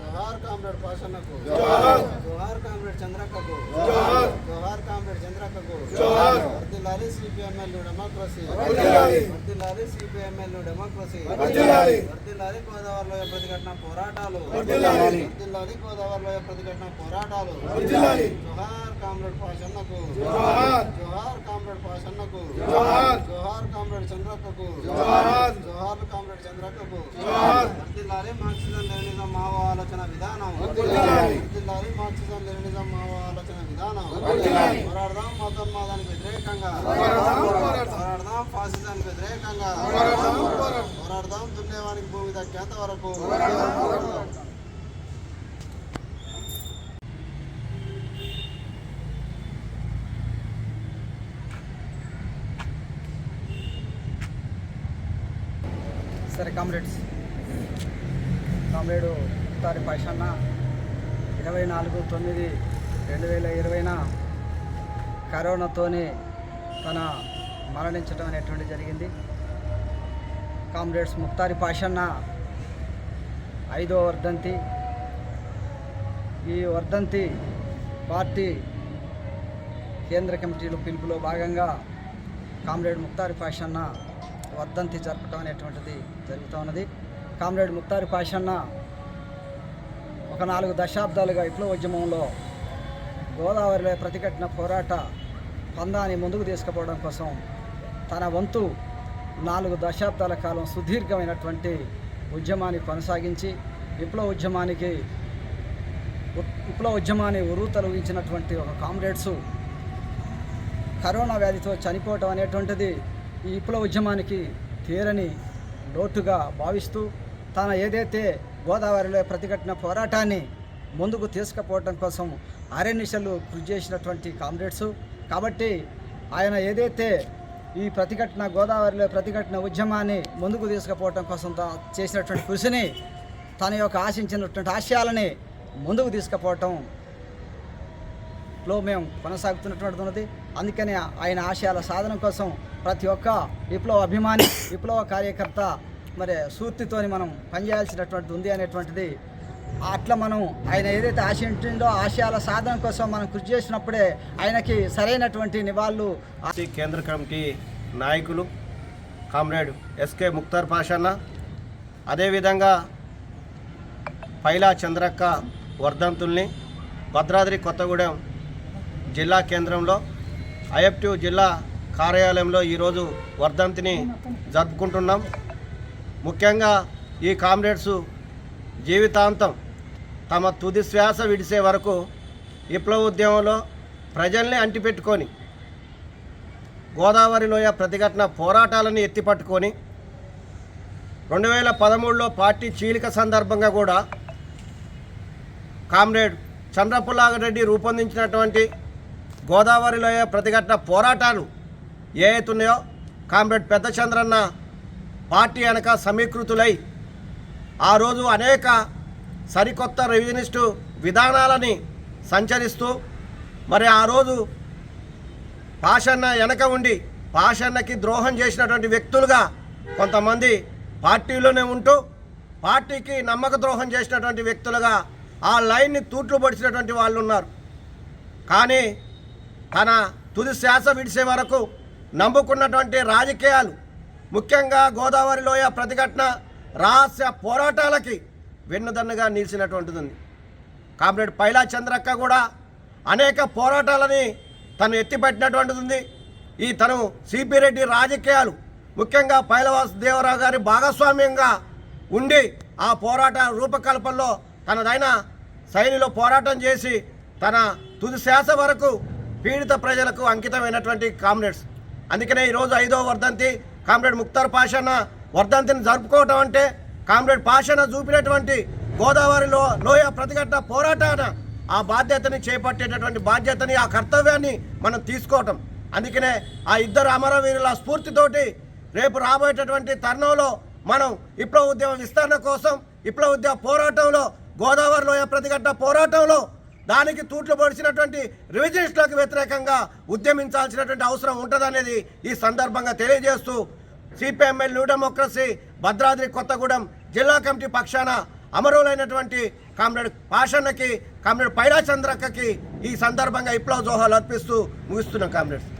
జోహార్ comrade పాషన్నకు జోహార్ comrade చంద్రక్కకు. జోహార్ కామ్రేడ్ చంద్రక్కకు. వర్దిల్లాలి సిపిఎంఎల్ డెమోక్రసీ. వర్దిల్లాలి. CPML Democracy. వర్దిల్లాలి. గోదావరిలో ప్రతిఘటన పోరాటాలు. వర్దిల్లాలి. గోదావరిలో ప్రతిఘటన పోరాటాలు. జోహార్ కామ్రేడ్ పాషన్నకు జోహార్ కామ్రేడ్ పాషన్నకు జోహార్ కామ్రేడ్ చంద్రక్కకు. జోహార్ కామ్రేడ్ చంద్రక్కకు. వర్దిల్లాలి మార్క్సిజం లేనిగా మావ ఆలోచన విధానం వర్ధిల్లాలి. వర్ధిల్లాలి మార్క్సిజం లెనినిజం మావో ఆలోచన విధానం వర్ధిల్లాలి. పోరాడదాం మతోన్మాదానికి వ్యతిరేకంగా పోరాడదాం, పోరాడదాం. పోరాడదాం ఫాసిజానికి వ్యతిరేకంగా పోరాడదాం, పోరాడదాం. పోరాడదాం దున్నేవానికి భూమి దక్కేంత వరకు. సరే కామ్రేడ్స్ కామ్రేడు ముక్తారి పైషన్న ఇరవై నాలుగు తొమ్మిది రెండు వేల ఇరవైన కరోనాతోని తన మరణించడం అనేటువంటి జరిగింది. కామ్రేడ్స్ ముక్తారి పాషన్న ఐదో వర్ధంతి. ఈ వర్ధంతి పార్టీ కేంద్ర కమిటీలు పిలుపులో భాగంగా కామ్రేడ్ ముక్తారి పాషన్న వర్ధంతి జరపడం అనేటువంటిది జరుగుతూ ఉన్నది. కామ్రేడ్ ముక్తారి పాషన్న ఒక నాలుగు దశాబ్దాలుగా విప్లవ ఉద్యమంలో గోదావరిలో ప్రతిఘటన పోరాట పందాన్ని ముందుకు తీసుకుపోవడం కోసం తన వంతు నాలుగు దశాబ్దాల కాలం సుదీర్ఘమైనటువంటి ఉద్యమాన్ని కొనసాగించి విప్లవ ఉద్యమానికి విప్లవ ఉద్యమాన్ని ఉరువు తొలగించినటువంటి ఒక కామ్రేడ్సు కరోనా వ్యాధితో చనిపోవటం అనేటువంటిది ఈ విప్లవ ఉద్యమానికి తీరని లోటుగా భావిస్తూ తన ఏదైతే గోదావరిలో ప్రతిఘటన పోరాటాన్ని ముందుకు తీసుకుపోవడం కోసం అరణ్యశలు కృషి చేసినటువంటి కామ్రేడ్స్. కాబట్టి ఆయన ఏదైతే ఈ ప్రతిఘటన గోదావరిలో ప్రతిఘటన ఉద్యమాన్ని ముందుకు తీసుకుపోవటం కోసం చేసినటువంటి కృషిని తన యొక్క ఆశించినటువంటి ఆశయాలని ముందుకు తీసుకుపోవటం లో మేము కొనసాగుతున్నటువంటి ఉన్నది. అందుకనే ఆయన ఆశయాల సాధన కోసం ప్రతి ఒక్క విప్లవ అభిమాని విప్లవ కార్యకర్త మరి సూర్తితోని మనం పనిచేయాల్సినటువంటి ఉంది అనేటువంటిది అట్లా మనం ఆయన ఏదైతే ఆశ ఉంటుందో ఆశయాల సాధన కోసం మనం కృషి చేసినప్పుడే ఆయనకి సరైనటువంటి నివాళులు కేంద్ర కమిటీ నాయకులు కామ్రేడ్ ఎస్కే ముక్తార్ పాషన్న అదేవిధంగా పైలా చంద్రక్క వర్ధంతుల్ని భద్రాద్రి కొత్తగూడెం జిల్లా కేంద్రంలో ఐఎఫ్టీ జిల్లా కార్యాలయంలో ఈరోజు వర్ధంతిని జరుపుకుంటున్నాం. ముఖ్యంగా ఈ కామ్రేడ్స్ జీవితాంతం తమ తుది శ్వాస విడిసే వరకు విప్లవ ఉద్యమంలో ప్రజల్ని అంటిపెట్టుకొని గోదావరి లోయ ప్రతిఘటన పోరాటాలను ఎత్తిపట్టుకొని రెండు వేల పదమూడులో పార్టీ చీలిక సందర్భంగా కూడా కామ్రేడ్ చంద్రపుల్లారెడ్డి రూపొందించినటువంటి గోదావరి లోయ ప్రతిఘటన పోరాటాలు ఏ అవుతున్నాయో కామ్రేడ్ పెద్ద చంద్రన్న పార్టీ వెనక సమీకృతులై ఆ రోజు అనేక సరికొత్త రెవిజనిస్టు విధానాలని సంచరిస్తూ మరి ఆ రోజు పాషన్న వెనక ఉండి పాషన్నకి ద్రోహం చేసినటువంటి వ్యక్తులుగా కొంతమంది పార్టీలోనే ఉంటూ పార్టీకి నమ్మక ద్రోహం చేసినటువంటి వ్యక్తులుగా ఆ లైన్ని తూట్లుపడిచినటువంటి వాళ్ళు ఉన్నారు కానీ తన తుది శ్వాస విడిసే వరకు నమ్ముకున్నటువంటి రాజకీయాలు ముఖ్యంగా గోదావరి లోయ ప్రతిఘటన రహస్య పోరాటాలకి వెన్నుదన్నుగా నిలిచినటువంటిది ఉంది కామ్రేడ్ పైలా చంద్రక్క కూడా అనేక పోరాటాలని తను ఎత్తిపెట్టినటువంటిది ఉంది ఈ తను సిపి రెడ్డి రాజకీయాలు ముఖ్యంగా పైలవాస్ దేవరావు గారి భాగస్వామ్యంగా ఉండి ఆ పోరాట రూపకల్పనలో తనదైన శైలిలో పోరాటం చేసి తన తుది శ్వాస వరకు పీడిత ప్రజలకు అంకితమైనటువంటి కామ్రేడ్స్. అందుకనే ఈరోజు ఐదో వర్ధంతి కామ్రేడ్ ముక్తార్ పాషాన వర్ధంతిని జరుపుకోవటం అంటే కామ్రేడ్ పాషాన చూపినటువంటి గోదావరిలో లోయ ప్రతిఘటన పోరాటాన ఆ బాధ్యతని చేపట్టేటటువంటి బాధ్యతని ఆ కర్తవ్యాన్ని మనం తీసుకోవటం. అందుకనే ఆ ఇద్దరు అమరవీరుల స్ఫూర్తితోటి రేపు రాబోయేటటువంటి తరుణంలో మనం విప్లవ ఉద్యమ విస్తరణ కోసం విప్లవ ఉద్యమ పోరాటంలో గోదావరి లోయ ప్రతిఘటన పోరాటంలో దానికి తూట్లు పొడిచినటువంటి రివిజనిస్టులకు వ్యతిరేకంగా ఉద్యమించాల్సినటువంటి అవసరం ఉంటుందనేది ఈ సందర్భంగా తెలియజేస్తూ CPML New Democracy Bhadradri Kothagudem జిల్లా కమిటీ పక్షాన అమరులైనటువంటి కామ్రేడ్ పాషన్నకి కామ్రేడ్ పైలా చంద్రక్కకి ఈ సందర్భంగా ఇప్లవ జోహాలు అర్పిస్తూ ముగిస్తున్నాం కామ్రేడ్స్.